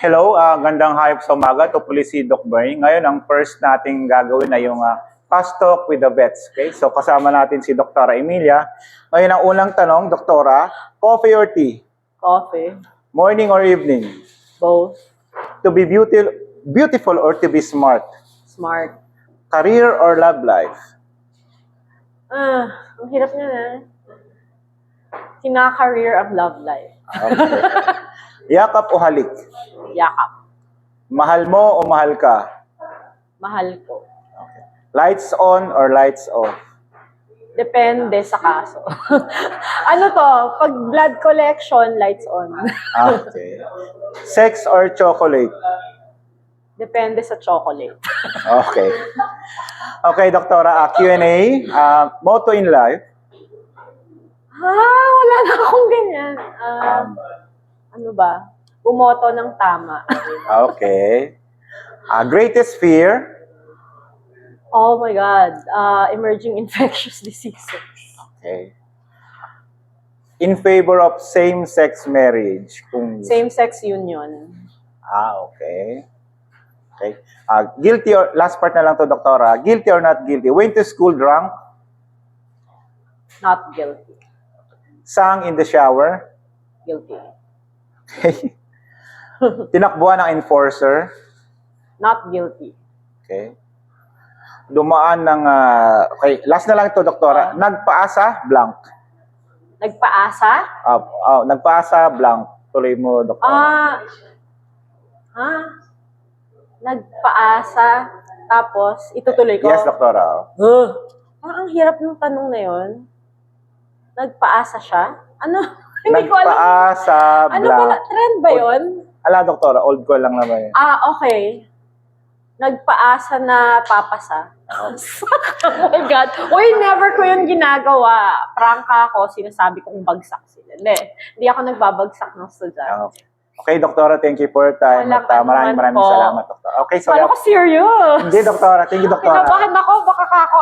Hello, ah, gandang hayop sa umaga. Ito po si Doc Bernie. Ngayon, ang first nating gagawin ay yung ah, fast talk with the vets. Okay? So, kasama natin si Dr. Emilia. Ngayon, ang unang tanong, Doktora, coffee or tea? Coffee. Morning or evening? Both. To be beautiful, beautiful or to be smart? Smart. Career or love life? Ah, ang hirap niya na. Kina-career ang love life. Okay. Yakap o halik? Yakap. Mahal mo o mahal ka? Mahal ko. Lights on or lights off? Depende sa kaso. ano to? Pag blood collection, lights on. Ah, Okay. Sex or chocolate? Depende sa chocolate. Okay. Okay, Doktora, uh, Q&A. Uh, motto in life. Ah, wala na akong ganyan. Um, ano ba? Bumoto ng tama. okay. Uh, greatest fear. oh my God. Ah, emerging infectious diseases. Okay. In favor of same-sex marriage. Kung, Same-sex union. Ah, okay. Okay. Uh, guilty or, last part na lang to, Doktora. Guilty or not guilty? Went to school drunk? Not guilty. Sang in the shower? Guilty. Okay. Tinakbuhan ng enforcer? Not guilty. Okay. Dumaan ng, ah, okay, last na lang ito, doktora. Nagpaasa, blank. Nagpaasa? Ah, ah, nagpaasa, blank. Tuloy mo, doktora. Ah, ha? Nagpaasa, tapos itutuloy ko? yes, doktora. Huh? Ah, ang hirap ng tanong na yon. Nagpaasa siya? Ano? Hindi ko alam. Nagpaasa, Ano blank. ba? Trend ba yon? Ala, doktora, old call lang naman yun. Ah, okay. Nagpaasa na papasa. oh my God. Uy, never ko yun ginagawa. Prangka ako, sinasabi kong bagsak sila. Hindi. Hindi ako nagbabagsak ng estudyante. Okay. Okay, doktora, thank you for your time. Walang At, ah, maraming maraming po. salamat, doktora. Okay, so, Paano ko serious? hindi, doktora. Thank you, doktora. Kinabahan ako, baka kako.